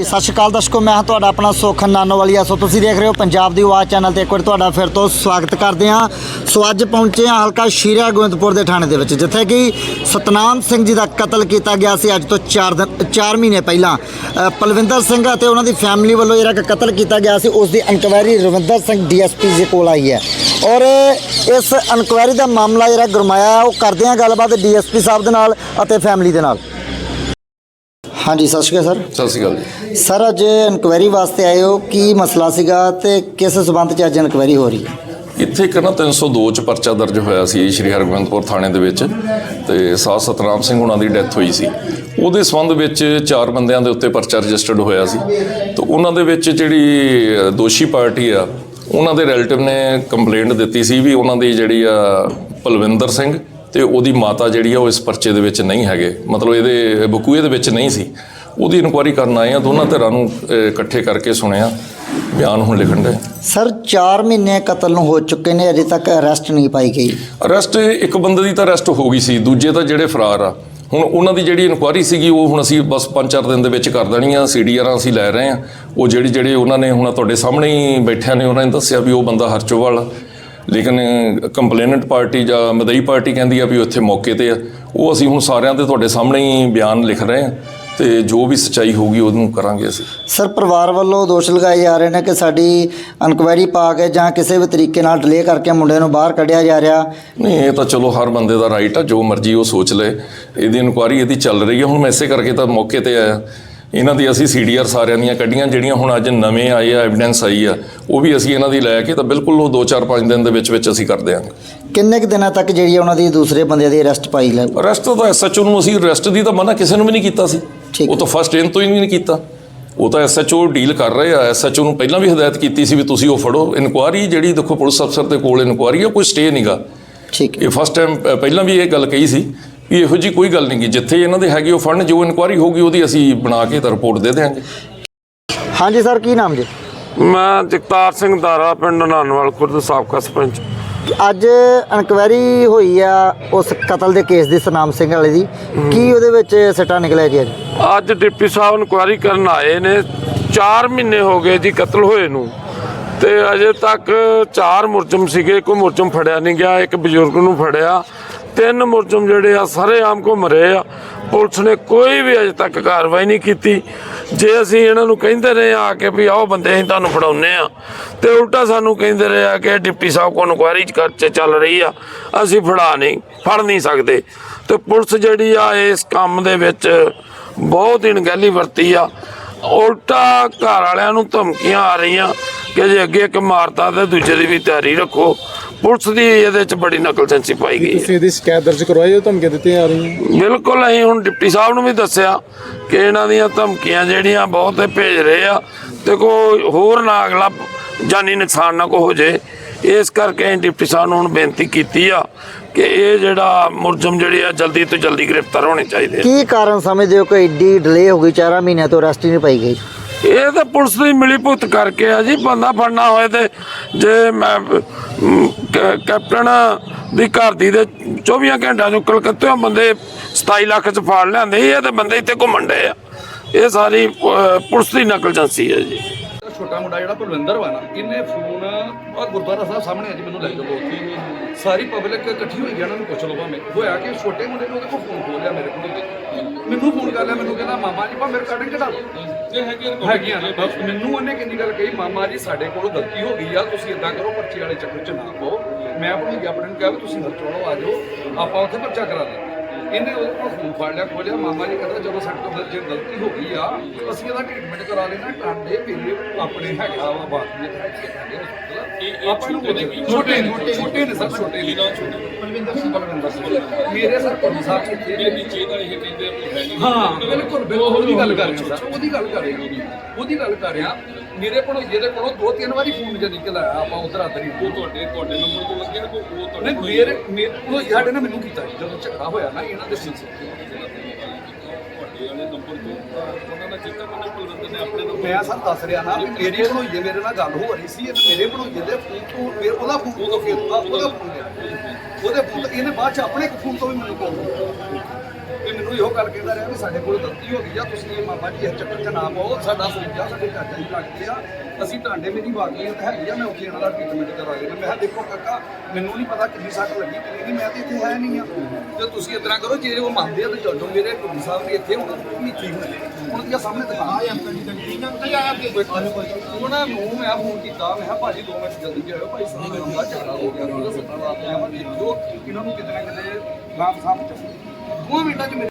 ਜੀ, ਸਤਿ ਸ਼੍ਰੀ ਅਕਾਲ ਦਰਸ਼ਕੋ, ਮੈਂ ਹਾਂ ਤੁਹਾਡਾ ਆਪਣਾ ਸੁਖਨ ਨਾਨੋਵਾਲੀਆ ਸੋ ਤੁਸੀਂ ਦੇਖ ਰਹੇ ਹੋ ਪੰਜਾਬ ਦੀ ਆਵਾਜ਼ ਚੈਨਲ ਤੇ ਇੱਕ ਵਾਰ ਤੁਹਾਡਾ ਫਿਰ ਤੋਂ ਸਵਾਗਤ ਕਰਦੇ ਹਾਂ। ਸੋ ਅੱਜ ਪਹੁੰਚੇ ਹਾਂ ਹਲਕਾ ਸ਼ੀਰਾ ਗੋਬਿੰਦਪੁਰ ਦੇ ਥਾਣੇ ਦੇ ਵਿੱਚ, ਜਿੱਥੇ ਕਿ ਸਤਨਾਮ ਸਿੰਘ ਜੀ ਦਾ ਕਤਲ ਕੀਤਾ ਗਿਆ ਸੀ ਅੱਜ ਤੋਂ 4 ਦਿਨ 4 ਮਹੀਨੇ ਪਹਿਲਾਂ। ਪਲਵਿੰਦਰ ਸਿੰਘ ਅਤੇ ਉਹਨਾਂ ਦੀ ਫੈਮਿਲੀ ਵੱਲੋਂ ਜਿਹੜਾ ਕਿ ਕਤਲ ਕੀਤਾ ਗਿਆ ਸੀ, ਉਸ ਦੀ ਇਨਕੁਆਇਰੀ ਰਵਿੰਦਰ ਸਿੰਘ ਡੀਐਸਪੀ ਜੀ ਕੋਲ ਆਈ ਹੈ। ਔਰ ਇਸ ਇਨਕੁਆਇਰੀ ਦਾ ਮਾਮਲਾ ਜਿਹੜਾ ਗਰਮਾਇਆ ਉਹ ਕਰਦੇ ਹਾਂ ਗੱਲਬਾਤ ਡੀਐਸਪੀ ਸਾਹਿਬ ਦੇ ਨਾਲ ਅਤੇ ਫੈਮਿਲੀ ਦੇ ਨਾਲ। ਹਾਂਜੀ ਸਤਿ ਸ਼੍ਰੀ ਅਕਾਲ ਸਰ। ਸਤਿ ਸ਼੍ਰੀ ਅਕਾਲ ਜੀ। ਸਰ ਅੱਜ ਇਨਕੁਆਇਰੀ ਵਾਸਤੇ ਆਏ ਹੋ। ਕੀ ਮਸਲਾ ਸੀਗਾ ਤੇ ਕਿਸ ਸਬੰਧ ਚ ਅੱਜ ਇਨਕੁਆਇਰੀ ਹੋ ਰਹੀ? ਹੈ ਇੱਥੇ ਇੱਕ ਨਾ 302 ਚ ਪਰਚਾ ਦਰਜ ਹੋਇਆ ਸੀ ਸ਼੍ਰੀ ਹਰਗੋਬਿੰਦਪੁਰ ਥਾਣੇ ਦੇ ਵਿੱਚ ਤੇ ਸਾਧ ਸਤਨਾਮ ਸਿੰਘ ਉਹਨਾਂ ਦੀ ਡੈਥ ਹੋਈ ਸੀ। ਉਹਦੇ ਸੰਬੰਧ ਵਿੱਚ ਚਾਰ ਬੰਦਿਆਂ ਦੇ ਉੱਤੇ ਪਰਚਾ ਰਜਿਸਟਰਡ ਹੋਇਆ ਸੀ। ਤੇ ਉਹਨਾਂ ਦੇ ਵਿੱਚ ਜਿਹੜੀ ਦੋਸ਼ੀ ਪਾਰਟੀ ਆ ਉਹਨਾਂ ਦੇ ਰਿਲੇਟਿਵ ਨੇ ਕੰਪਲੇਂਟ ਦਿੱਤੀ ਸੀ ਵੀ ਉਹਨਾਂ ਦੀ ਜਿਹੜੀ ਆ ਪਲਵਿੰਦਰ ਸਿੰਘ ਤੇ ਉਹਦੀ ਮਾਤਾ ਜਿਹੜੀ ਆ ਉਹ ਇਸ ਪਰਚੇ ਦੇ ਵਿੱਚ ਨਹੀਂ ਹੈਗੇ। ਮਤਲਬ ਇਹਦੇ ਬਕੂਏ ਦੇ ਵਿੱਚ ਨਹੀਂ ਸੀ। ਉਹਦੀ ਇਨਕੁਆਇਰੀ ਕਰਨ ਆਏ ਆ ਦੋਨਾਂ ਧਿਰਾਂ ਨੂੰ ਇਕੱਠੇ ਕਰਕੇ ਸੁਣਿਆ। ਬਿਆਨ ਹੁਣ ਲਿਖਣ ਦੇ। ਸਰ 4 ਮਹੀਨੇ ਕਤਲ ਨੂੰ ਹੋ ਚੁੱਕੇ ਨੇ ਅਜੇ ਤੱਕ ਅਰੈਸਟ ਨਹੀਂ ਪਾਈ ਗਈ। ਅਰੈਸਟ ਇੱਕ ਬੰਦੇ ਦੀ ਤਾਂ ਅਰੈਸਟ ਹੋ ਗਈ ਸੀ ਦੂਜੇ ਤਾਂ ਜਿਹੜੇ ਫਰਾਰ ਆ। ਹੁਣ ਉਹਨਾਂ ਦੀ ਜਿਹੜੀ ਇਨਕੁਆਇਰੀ ਸੀਗੀ ਉਹ ਹੁਣ ਅਸੀਂ ਬਸ 5-4 ਦਿਨ ਦੇ ਵਿੱਚ ਕਰ ਦੇਣੀ ਆ ਸੀਡੀਆਰਾਂ ਅਸੀਂ ਲੈ ਰਹੇ ਆ। ਉਹ ਜਿਹੜੀ ਜਿਹੜੇ ਉਹਨਾਂ ਨੇ ਹੁਣ ਤੁਹਾਡੇ ਸਾਹਮਣੇ ਹੀ ਬੈਠਿਆਂ ਨੇ ਉਹਨਾਂ ਨੇ ਦੱਸਿਆ ਵੀ ਉਹ ਬੰਦਾ ਹਰਚੋਵਾਲ। ਲੇਕਿਨ ਕੰਪਲੇਨੈਂਟ ਪਾਰਟੀ ਜਾਂ ਮਦਈ ਪਾਰਟੀ ਕਹਿੰਦੀ ਆ ਵੀ ਉਹ ਇੱਥੇ ਮੌਕੇ ਤੇ ਆ। ਉਹ ਅਸੀਂ ਹੁਣ ਸਾਰਿਆਂ ਦੇ ਤੁਹਾਡੇ ਸਾਹਮਣੇ ਹੀ ਬਿਆਨ ਲਿਖ ਰਹੇ ਆ ਤੇ ਜੋ ਵੀ ਸੱਚਾਈ ਹੋਊਗੀ ਉਹਨੂੰ ਕਰਾਂਗੇ ਅਸੀਂ। ਸਰ ਪਰਿਵਾਰ ਵੱਲੋਂ ਦੋਸ਼ ਲਗਾਏ ਜਾ ਰਹੇ ਨੇ ਕਿ ਸਾਡੀ ਇਨਕੁਆਇਰੀ ਪਾ ਕੇ ਜਾਂ ਕਿਸੇ ਵੀ ਤਰੀਕੇ ਨਾਲ ਡਿਲੇ ਕਰਕੇ ਮੁੰਡੇ ਨੂੰ ਬਾਹਰ ਕੱਢਿਆ ਜਾ ਰਿਹਾ। ਨਹੀਂ ਇਹ ਤਾਂ ਚਲੋ ਹਰ ਬੰਦੇ ਦਾ ਰਾਈਟ ਆ ਜੋ ਮਰਜ਼ੀ ਉਹ ਸੋਚ ਲੇ। ਇਹਦੀ ਇਨਕੁਆਰੀ ਇਹਦੀ ਚੱਲ ਰਹੀ ਹੈ। ਹੁਣ ਮੈਂ ਇਸੇ ਕਰਕੇ ਤਾਂ ਮੌਕੇ ਤੇ ਆਇਆ। ਇਹਨਾਂ ਦੀ ਅਸੀਂ ਸੀਡੀਆਰ ਸਾਰਿਆਂ ਦੀਆਂ ਕੱਢੀਆਂ ਜਿਹੜੀਆਂ ਹੁਣ ਅੱਜ ਨਵੇਂ ਆਏ ਆ ਐਵੀਡੈਂਸ ਆਈ ਆ ਉਹ ਵੀ ਅਸੀਂ ਇਹਨਾਂ ਦੀ ਲੈ ਕੇ ਤਾਂ ਬਿਲਕੁਲ ਉਹ 2-4-5 ਦਿਨ ਦੇ ਵਿੱਚ ਵਿੱਚ ਅਸੀਂ ਕਰ ਦਿਆਂਗੇ। ਕਿੰਨੇ ਕੁ ਦਿਨਾਂ ਤੱਕ ਜਿਹੜੀ ਉਹਨਾਂ ਦੀ ਦੂਸਰੇ ਬੰਦੇ ਦੀ ਅਰੈਸਟ ਪਾਈ ਲੈ ਅਰੈਸਟ ਤਾਂ ਐਸਐਚਓ ਨੂੰ ਅਸੀਂ ਅਰੈਸਟ ਦੀ ਤਾਂ ਮਨਾ ਕਿਸੇ ਨੂੰ ਵੀ ਨਹੀਂ ਕੀਤਾ ਸੀ। ਉਹ ਤਾਂ ਫਸਟ ਇਨ ਤੋਂ ਹੀ ਨਹੀਂ ਕੀਤਾ। ਉਹ ਤਾਂ ਐਸਐਚਓ ਡੀਲ ਕਰ ਰਹੇ ਆ। ਐਸਐਚਓ ਨੂੰ ਪਹਿਲਾਂ ਵੀ ਹਦਾਇਤ ਕੀਤੀ ਸੀ ਵੀ ਤੁਸੀਂ ਉਹ ਫੜੋ। ਇਨਕੁਆਰੀ ਜਿਹੜੀ ਦੇਖੋ ਪੁਲਿਸ ਅਫਸਰ ਦੇ ਕੋਲ ਇਨਕੁਆਰੀ ਆ ਕੋਈ ਸਟੇ ਨਹੀਂਗਾ ਠੀਕ ਇਹ ਫਸਟ ਟਾਈਮ ਪਹਿਲਾਂ ਵੀ ਇਹ ਗੱਲ ਕਹੀ ਸੀ ਵੀ ਇਹੋ ਜੀ ਕੋਈ ਗੱਲ ਨਹੀਂ ਗੀ। ਜਿੱਥੇ ਇਹਨਾਂ ਦੇ ਹੈਗੀ ਉਹ ਫੰਡ ਜੋ ਇਨਕੁਆਰੀ ਹੋਊਗੀ ਉਹਦੀ ਅਸੀਂ ਬਣਾ ਕੇ ਤਾਂ ਰਿਪੋਰਟ ਦੇ ਦੇਵਾਂਗੇ ਹਾਂਜੀ ਸਰ ਕੀ ਨਾਮ ਜੀ? ਮੈਂ ਜਗਤਾਰ ਸਿੰਘ ਦਾਰਾ ਪਿੰਡ ਨਾਨਵਾਲ ਖੁਰਦ ਸਾਬਕਾ ਸਰਪੰਚ। ਅੱਜ ਇਨਕੁਆਇਰੀ ਹੋਈ ਆ ਉਸ ਕਤਲ ਦੇ ਕੇਸ ਦੀ ਸਨਾਮ ਸਿੰਘ ਵਾਲੇ ਦੀ। ਕੀ ਉਹਦੇ ਵਿੱਚ ਸਟਾ ਨਿਕਲਿਆ ਜੀ ਅੱਜ? ਅੱਜ ਡਿਪਟੀ ਸਾਹਿਬ ਇਨਕੁਆਇਰੀ ਕਰਨ ਆਏ ਨੇ। 4 ਮਹੀਨੇ ਹੋ ਗਏ ਜੀ ਕਤਲ ਹੋਏ ਨੂੰ। ਤੇ ਅਜੇ ਤੱਕ ਚਾਰ ਮੁਰਜਮ ਸੀਗੇ ਕੋਈ ਮੁਰਜਮ ਫੜਿਆ ਨਹੀਂ ਗਿਆ ਇੱਕ ਬਜ਼ੁਰਗ ਨੂੰ ਫੜਿਆ। ਤਿੰਨ ਮੁਰਜਮ ਜਿਹੜੇ ਆ, ਸਾਰੇ ਆਮ ਘੁੰਮ ਰਹੇ ਆ। ਪੁਲਿਸ ਨੇ ਕੋਈ ਵੀ ਅਜੇ ਤੱਕ ਕਾਰਵਾਈ ਨਹੀਂ ਕੀਤੀ। ਜੇ ਅਸੀਂ ਇਹਨਾਂ ਨੂੰ ਕਹਿੰਦੇ ਰਹੇ ਆ ਕੇ ਵੀ ਆਓ ਬੰਦੇ, ਅਸੀਂ ਤੁਹਾਨੂੰ ਫੜਾਉਨੇ ਆ। ਤੇ ਉਲਟਾ ਸਾਨੂੰ ਕਹਿੰਦੇ ਰਹੇ ਆ ਕਿ ਡਿਪਟੀ ਸਾਹਿਬ ਕੋਲ ਇਨਕੁਆਇਰੀ ਚ ਕਰ- ਚੱਲ ਰਹੀ ਆ। ਅਸੀਂ ਫੜਾ ਨਹੀਂ, ਫੜ ਨਹੀਂ ਸਕਦੇ। ਤੇ ਪੁਲਿਸ ਜਿਹੜੀ ਆ, ਇਸ ਕੰਮ ਦੇ ਵਿੱਚ ਬਹੁਤ ਹੀ ਅਣਗਹਿਲੀ ਵਰਤੀ ਆ। ਉਲਟਾ ਘਰ ਵਾਲਿਆਂ ਨੂੰ ਧਮਕੀਆਂ ਆ ਰਹੀਆਂ ਕਿ ਜੇ ਅੱਗੇ ਇੱਕ ਮਾਰਤਾ ਤੇ ਦੂਜੇ ਦੀ ਵੀ ਤਿਆਰੀ ਰੱਖੋ ਪੁਲਿਸ ਦੀ ਇਹਦੇ ਚ ਬੜੀ ਨਕਲਚੰਸੀ ਪਾਈ ਗਈ ਹੈ। ਤੁਸੀਂ ਇਹਦੀ ਸ਼ਿਕਾਇਤ ਦਰਜ ਕਰਵਾਈ ਹੋ ਧਮਕੀਆਂ ਦਿੱਤੀਆਂ ਆ ਰਹੀਆਂ ਬਿਲਕੁਲ ਅਸੀਂ ਹੁਣ ਡਿਪਟੀ ਸਾਹਿਬ ਨੂੰ ਵੀ ਦੱਸਿਆ ਕਿ ਇਹਨਾਂ ਦੀਆਂ ਧਮਕੀਆਂ ਜਿਹੜੀਆਂ ਬਹੁਤ ਭੇਜ ਰਹੇ ਆ ਤੇ ਕੋਈ ਹੋਰ ਨਾ ਅਗਲਾ ਜਾਨੀ ਨੁਕਸਾਨ ਨਾ ਕੋ ਹੋ ਜੇ। ਇਸ ਕਰਕੇ ਅਸੀਂ ਡਿਪਟੀ ਸਾਹਿਬ ਨੂੰ ਹੁਣ ਬੇਨਤੀ ਕੀਤੀ ਆ ਕਿ ਇਹ ਜਿਹੜਾ ਮੁਰਜਮ ਜਿਹੜੇ ਆ ਜਲਦੀ ਤੋਂ ਜਲਦੀ ਗ੍ਰਿਫਤਾਰ ਹੋਣੇ ਚਾਹੀਦੇ ਆ। ਕੀ ਕਾਰਨ ਸਮਝਦੇ ਹੋ ਕਿ ਐਡੀ ਡਿਲੇ ਹੋ ਗਈ 4 ਮਹੀਨਿਆਂ ਤੋਂ ਹੀ ਨਹੀਂ ਪਾਈ ਗਈ? ਇਹ ਤਾਂ ਪੁਲਿਸ ਦੀ ਮਿਲੀ ਭੁਗਤ ਕਰਕੇ ਆ ਜੀ, ਬੰਦਾ ਫੜਨਾ ਹੋਏ ਤੇ ਜੇ ਮੈਂ ਕੈਪਟਨ ਦੀ ਘਰ ਦੀ ਦੇ 24 ਘੰਟਿਆਂ ਚੋਂ ਕਲਕੱਤੇ ਬੰਦੇ 27 ਲੱਖ ਚ ਫਾੜ ਲਿਆਂਦੇ, ਇਹ ਤੇ ਬੰਦੇ ਇੱਥੇ ਘੁੰਮਣ ਡੇ ਆ। ਇਹ ਸਾਰੀ ਪੁਲਿਸ ਦੀ ਨਕਲ ਨਕਲਜੰਸੀ ਹੈ ਜੀ। ਛੋਟਾ ਮੁੰਡਾ ਜਿਹੜਾ ਭਲਵਿੰਦਰ ਵਾ ਨਾ ਇਹਨੇ ਫੋਨ ਗੁਰਦੁਆਰਾ ਸਾਹਿਬ ਸਾਹਮਣੇ ਆ ਜੀ, ਮੈਨੂੰ ਲੈ ਜਾਓ, ਉੱਥੇ ਸਾਰੀ ਪਬਲਿਕ ਇਕੱਠੀ ਹੋਈ ਉਹਨਾਂ ਨੂੰ ਪੁੱਛ ਲਓ ਭਾਵੇਂ। ਹੋਇਆ ਕਿ ਛੋਟੇ ਮੁੰਡੇ ਨੂੰ ਉਹਦੇ ਕੋਲ ਫੋਨ ਖੋਲ ਲਿਆ ਮੇਰੇ ਕੋਲ ਮੈਨੂੰ ਫੋਨ ਕਰ ਲਿਆ ਮੈਨੂੰ ਕਹਿੰਦਾ ਮਾਮਾ ਜੀ ਭਾ ਮੇਰੇ ਕਾਰਡ ਕਢਾ ਦਿਓ ਹੈਗੀਆਂ ਨੇ ਬਸ ਮੈਨੂੰ ਉਹਨੇ ਕਿੰਨੀ ਗੱਲ ਕਹੀ ਮਾਮਾ ਜੀ ਸਾਡੇ ਕੋਲੋਂ ਗਲਤੀ ਹੋ ਗਈ ਆ ਤੁਸੀਂ ਇਦਾਂ ਕਰੋ ਪਰਚੀ ਵਾਲੇ ਚੱਕਰ ਚ ਨਾ ਪਾਓ। ਮੈਂ ਆਪਣੀ ਆਪਣੇ ਨੂੰ ਕਿਹਾ ਵੀ ਤੁਸੀਂ ਹਰਚੋਲੋ ਆ ਜਾਓ। ਆਪਾਂ ਉੱਥੇ ਪਰਚਾ ਕਰਾ ਦਿੰਦੇ ਇਹਨੇ ਉਹਦੇ ਕੋਲ ਫੋਨ ਫੜ ਲਿਆ ਖੋਲਿਆ ਮਾਮਾ ਜੀ ਕਹਿੰਦਾ ਜਦੋਂ ਸਾਡੇ ਤੋਂ ਜੇ ਗਲਤੀ ਹੋ ਗਈ ਆ ਅਸੀਂ ਇਹਦਾ ਟ੍ਰੀਟਮੈਂਟ ਕਰਾ ਲੈਣਾ ਟਾਂਡੇ ਮੇਰੇ ਆਪਣੇ ਹੈਗਾ ਵਾ ਬਾਤ ਇਹ ਆਪਾਂ ਨੂੰ ਛੋਟੇ ਛੋਟੇ ਛੋਟੇ ਨੇ ਸਰ ਛੋਟੇ ਨੇ। ਬਲਵਿੰਦਰ ਸਿੰਘ ਬਲਵਿੰਦਰ ਸਿੰਘ। ਮੇਰੇ ਸਰ ਕੋਲ ਸਾਹਿਬ ਇੱਥੇ ਇਹ ਨੀਚੇ ਦਾ ਇਹ ਕਹਿੰਦੇ ਹਾਂ ਬਿਲਕੁਲ ਬਿਲਕੁਲ ਉਹਦੀ ਗੱਲ ਕਰ ਰਿਹਾ ਸਰ। ਉਹਦੀ ਗੱਲ ਕਰ ਰਿਹਾ। ਉਹਦੀ ਗੱਲ ਕਰ ਰਿਹਾ। ਮੇਰੇ ਕੋਲ ਜਿਹਦੇ ਕੋਲੋਂ ਦੋ ਤਿੰਨ ਵਾਰੀ ਫੋਨ ਜੇ ਨਿਕਲ ਆਇਆ ਆਪਾਂ ਉਧਰ ਆਦਰੀ ਉਹ ਤੁਹਾਡੇ ਤੁਹਾਡੇ ਨੰਬਰ ਤੋਂ ਲੱਗਿਆ ਕੋਈ ਉਹ ਤੁਹਾਡੇ ਮੇਰੇ ਮੇਰੇ ਉਹ ਸਾਡੇ ਨਾਲ ਮੈਨੂੰ ਕੀਤਾ ਜਦੋਂ ਝਗੜਾ ਹੋਇਆ ਨਾ ਇਹਨਾਂ ਦੇ ਸਿਲਸਿਲੇ ਮੈਂ ਸਰ ਦੱਸ ਰਿਹਾ ਨਾ ਮੇਰੇ ਬਣੋਈਏ ਮੇਰੇ ਨਾਲ ਗੱਲ ਹੋ ਰਹੀ ਸੀ ਇਹ ਮੇਰੇ ਬਣੋਈਏ ਦੇ ਫੋਨ ਤੋਂ ਫਿਰ ਉਹਦਾ ਫੋਨ ਤੋਂ ਫਿਰ ਉਹਦਾ ਫੋਨ ਲਿਆ। ਉਹਦੇ ਫੋਨ ਇਹਨੇ ਬਾਅਦ ਚ ਆਪਣੇ ਫੋਨ ਤੋਂ ਵੀ ਮੈਨੂੰ ਕਾਲ ਗੱਲ ਕਹਿੰਦਾ ਰਿਹਾ ਵੀ ਸਾਡੇ ਕੋਲ ਗਲਤੀ ਹੋ ਗਈ ਆ ਤੁਸੀਂ ਇਹ ਮਾਮਾ ਜੀ ਇਸ ਚੱਕਰ 'ਚ ਨਾ ਪਾਓ ਸਾਡਾ ਸੋਚਿਆ ਸਾਡੇ ਚਾਚਾ ਜੀ ਲੱਗਦੇ ਆ ਅਸੀਂ ਤੁਹਾਡੇ ਮੇਰੀ ਵਾਕੀਅਤ ਹੈਗੀ ਆ ਮੈਂ ਉੱਥੇ ਇਹਨਾਂ ਦਾ ਟ੍ਰੀਟਮੈਂਟ ਕਰਾ ਲੈਣਾ ਮੈਂ ਕਿਹਾ ਦੇਖੋ ਕਾਕਾ ਮੈਨੂੰ ਨਹੀਂ ਪਤਾ ਕਿੰਨੀ ਸੱਟ ਲੱਗੀ ਕਿੰਨੀ ਨਹੀਂ ਮੈਂ ਤੇ ਇੱਥੇ ਹੈ ਨਹੀਂ ਆ। ਤੇ ਤੁਸੀਂ ਤਰ੍ਹਾਂ ਕਰੋ ਜੇ ਉਹ ਮੰਨਦੇ ਆ ਤੇ ਚੱਲੋ ਮੇਰੇ ਗੁਰੂ ਸਾਹਿਬ ਵੀ ਇੱਥੇ ਹੁਣ ਵੀ ਠੀਕ ਹੋਣੇ। ਹੁਣ ਦੀਆਂ ਸਾਹਮਣੇ ਦੁਕਾਨ ਆ ਉਹਨਾਂ ਨੂੰ ਮੈਂ ਫੋਨ ਕੀਤਾ ਮੈਂ ਕਿਹਾ ਭਾਜੀ ਦੋ ਮਿੰਟ ਜਲਦੀ ਆਇਓ ਭਾਈ ਸਾਹਿਬ ਦਾ ਹੁੰਦਾ ਝਗੜਾ ਹੋ ਗਿਆ ਉਹਨਾਂ ਦਾ ਸੱਟਾਂ ਵਾਸਤੇ ਆਵਾ ਦੇਖੋ ਇਹਨਾਂ ਨੂੰ ਕਿਤੇ ਨਾ ਕਿਤੇ ਰਾਮ ਸਾਹਿਬ ਚ ਦੋ ਮਿੰਟਾਂ ਚ ਮੇਰੇ